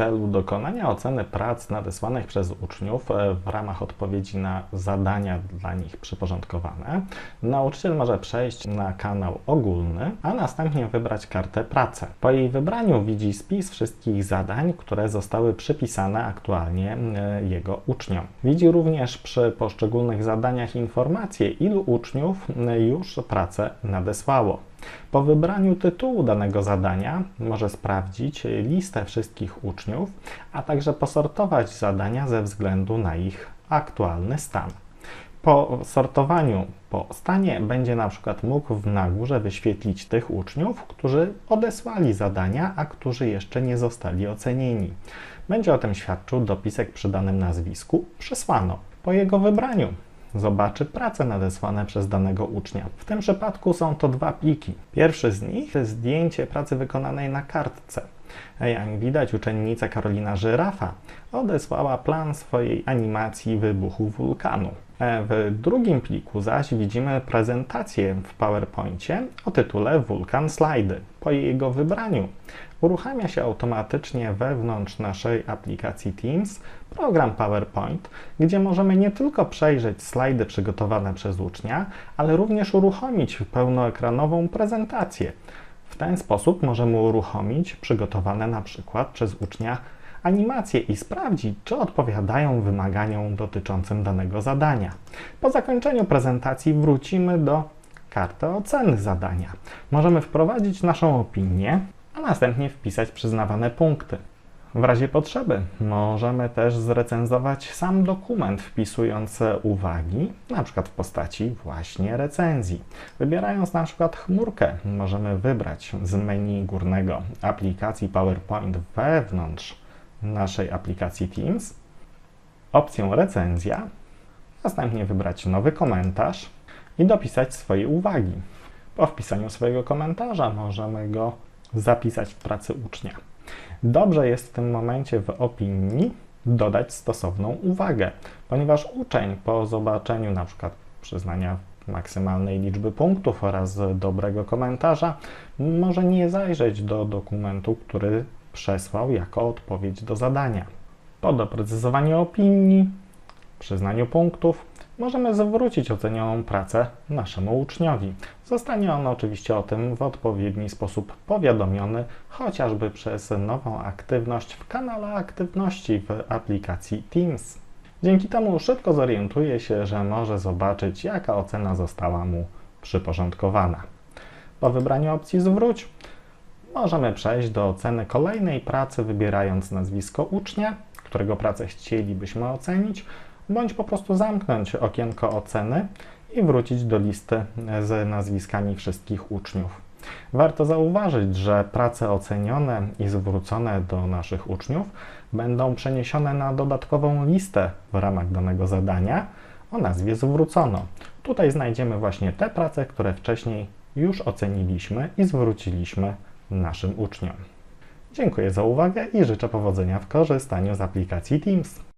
celu dokonania oceny prac nadesłanych przez uczniów e, w ramach odpowiedzi na zadania dla nich przyporządkowane, nauczyciel może przejść na kanał ogólny, a następnie wybrać kartę pracę. Po jej wybraniu widzi spis wszystkich zadań, które zostały przypisane aktualnie e, jego uczniom. Widzi również przy poszczególnych zadaniach informacje, ilu uczniów e, już pracę nadesłało. Po wybraniu tytułu danego zadania może sprawdzić listę wszystkich uczniów, a także posortować zadania ze względu na ich aktualny stan. Po sortowaniu po stanie będzie na przykład mógł na górze wyświetlić tych uczniów, którzy odesłali zadania, a którzy jeszcze nie zostali ocenieni. Będzie o tym świadczył dopisek przy danym nazwisku przesłano. Po jego wybraniu zobaczy prace nadesłane przez danego ucznia. W tym przypadku są to dwa pliki. Pierwszy z nich to zdjęcie pracy wykonanej na kartce. Jak widać, uczennica Karolina Żyrafa odesłała plan swojej animacji wybuchu wulkanu. E, w drugim pliku zaś widzimy prezentację w PowerPoincie o tytule Wulkan Slajdy. Po jego wybraniu uruchamia się automatycznie wewnątrz naszej aplikacji Teams program PowerPoint, gdzie możemy nie tylko przejrzeć slajdy przygotowane przez ucznia, ale również uruchomić pełnoekranową prezentację. W ten sposób możemy uruchomić przygotowane na przykład przez ucznia animacje i sprawdzić, czy odpowiadają wymaganiom dotyczącym danego zadania. Po zakończeniu prezentacji wrócimy do karty oceny zadania. Możemy wprowadzić naszą opinię, a następnie wpisać przyznawane punkty. W razie potrzeby możemy też zrecenzować sam dokument, wpisując uwagi, na przykład w postaci właśnie recenzji. Wybierając na przykład chmurkę, możemy wybrać z menu górnego aplikacji PowerPoint wewnątrz naszej aplikacji Teams opcję recenzja, następnie wybrać nowy komentarz i dopisać swoje uwagi. Po wpisaniu swojego komentarza możemy go zapisać w pracy ucznia. Dobrze jest w tym momencie w opinii dodać stosowną uwagę, ponieważ uczeń po zobaczeniu na przykład przyznania maksymalnej liczby punktów oraz dobrego komentarza może nie zajrzeć do dokumentu, który przesłał jako odpowiedź do zadania. Po doprecyzowaniu opinii, przyznaniu punktów, możemy zwrócić ocenioną pracę naszemu uczniowi. Zostanie on oczywiście o tym w odpowiedni sposób powiadomiony, chociażby przez nową aktywność w kanale aktywności w aplikacji Teams. Dzięki temu szybko zorientuje się, że może zobaczyć, jaka ocena została mu przyporządkowana. Po wybraniu opcji Zwróć możemy przejść do oceny kolejnej pracy, wybierając nazwisko ucznia, którego pracę chcielibyśmy ocenić, bądź po prostu zamknąć okienko oceny i wrócić do listy z nazwiskami wszystkich uczniów. Warto zauważyć, że prace ocenione i zwrócone do naszych uczniów będą przeniesione na dodatkową listę w ramach danego zadania o nazwie zwrócono. Tutaj znajdziemy właśnie te prace, które wcześniej już oceniliśmy i zwróciliśmy naszym uczniom. Dziękuję za uwagę i życzę powodzenia w korzystaniu z aplikacji Teams.